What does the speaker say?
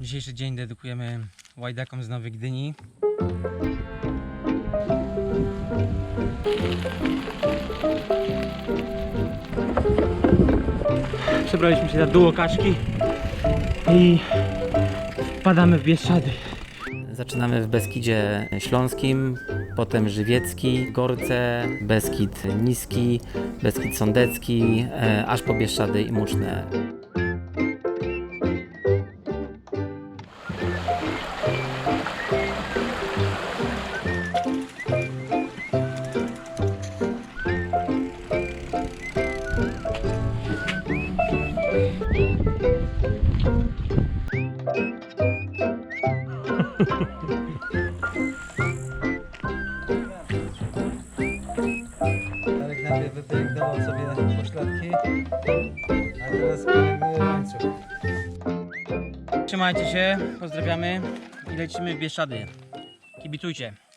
Dzisiejszy dzień dedykujemy łajdakom z Nowej Gdyni. Przebraliśmy się na dół kaczki i wpadamy w Bieszczady. Zaczynamy w Beskidzie Śląskim, potem Żywiecki, Gorce, Beskid Niski, Beskid Sądecki, e, aż po Bieszczady i Muczne. Darek najpierw wypielęgnował sobie pośladki, a teraz pielęgnuje łańcuch. Trzymajcie się, pozdrawiamy i lecimy w Bieszczady. Kibicujcie.